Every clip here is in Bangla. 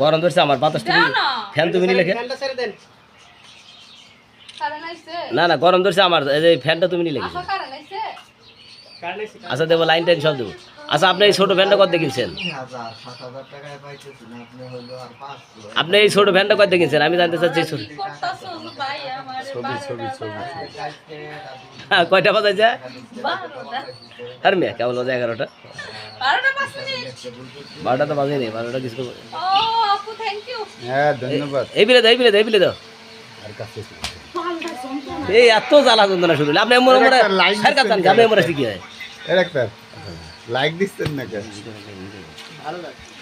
গরম ধরছে আমার বাতাস তুমি ফ্যান তুমি নিলে না না গরম ধরছে আমার এই যে ফ্যানটা তুমি নিলে কারণে আচ্ছা দেবো লাইন টাইন সব দেবো। আচ্ছা আপনি এই ছোটো ভ্যানটা কত কিনছেন? হাজার সাত হাজার টাকায় পাইতেছি না আপনি এই ছোটো ভ্যানটা কত কিনছেন? আমি জানতে চাচ্ছি হ্যাঁ, কয়টা বাজাইছে? বারোটা। আর মেয়ে কেমন বাজে এগারোটা? বারোটা তো বাজেনি বারোটা কিছু আপু থ্যাংক ইউ হ্যাঁ ধন্যবাদ। এই বিলে দাও এই বিলে দাও এই বিলে দাও। আর কাছে এই এত জ্বালা যন্ত্রণা শুরু আপনি স্যার কাছে দিচ্ছেন আপনি কি এর লাইক দিচ্ছেন না কেন?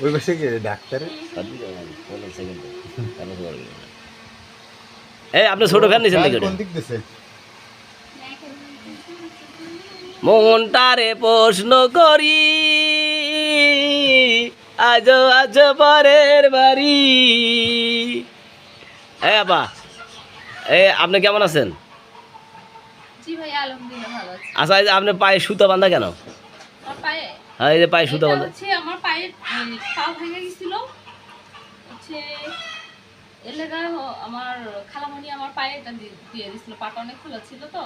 ওই পাশে কি ডাক্তার। এই আপনি ছোট ফ্যান নিয়েছেন নাকি কোন দিক দিছে? মনটারে প্রশ্ন করি। আজ আজ পরের বাড়ি। আপা এই আপনি কেমন আছেন? আচ্ছা এই যে আপনি পায়ে সুতা বান্ধা কেন? হ্যাঁ এই যে পায়ে সুতা বান্ধা আমার পায়ে পা ভেঙে গেছিল। এলাকা আমার খালামণি আমার পায়ে এটা দিয়ে দিছিল। পাটা অনেক খোলা ছিল তো।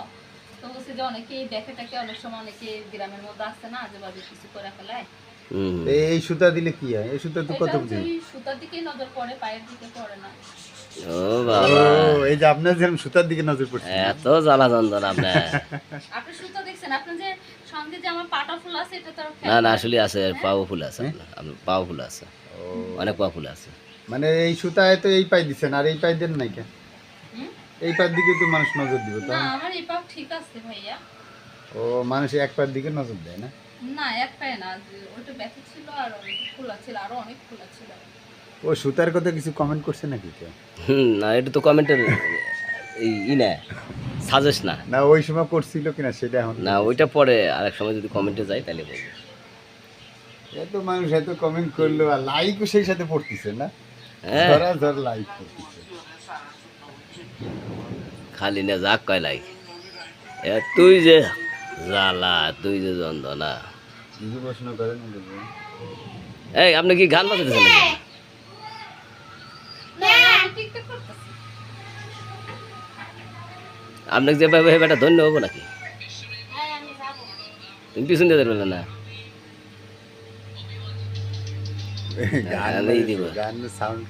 তো যে অনেকেই দেখে টাকে অনেক সময় অনেকে গ্রামের মধ্যে আসছে না আজে বাজে কিছু করে ফেলায়। এই সুতা দিলে কি হয়? এই সুতা তো কত দিন? ওই সুতার দিকে নজর পড়ে পায়ের দিকে পড়ে না। ও ও বাবা এই যে আপনার যেরকম সুতার দিকে নজর পড়ছে। এত জ্বালা যন্ত্রণা আপনার। আপনি সুতা দেখছেন? আপনি যে সঙ্গে যে আমার পাটা ফুল আছে এটা তো না না আসলে আছে পাও ফুল আছে আপনার। আপনার পাও ফুল আছে। অনেক পাও ফুল আছে। মানে এই সুতায় তো এই পাই দিচ্ছেন আর এই পাই দেন নাই কেন? এই পায়ের দিকে তো মানুষ নজর দিবে তো? না আমার এই পাও ঠিক আছে ভাইয়া। ও মানুষ এক পায়ের দিকে নজর দেয় না? না এক পায়ে না ওটা ব্যথা ছিল আর অনেক খোলা ছিল আরও অনেক খোলা ছিল। ও সুতার কথা কিছু কমেন্ট করছে নাকি কেউ? হুম না এটা তো কমেন্টের এই ই না সাজেস্ট না। না ওই সময় করছিল কিনা সেটা এখন না ওইটা পরে আরেক সময় যদি কমেন্টে যাই তাহলে বলব। এত মানুষ এত কমেন্ট করল আর লাইকও সেই সাথে পড়তেছে না? হ্যাঁ। ধরা ধর লাইক করতেছে খালি না যাক কয় লাইক এ তুই যে জ্বালা তুই যে যন্ত্রণা। এই আপনি কি গান বাজাতেছেন আপনাকে যে ভাবে বেটা ধন্য হব নাকি তুমি পিছন দিয়ে ধরবেন না গান দিব। গান সাউন্ড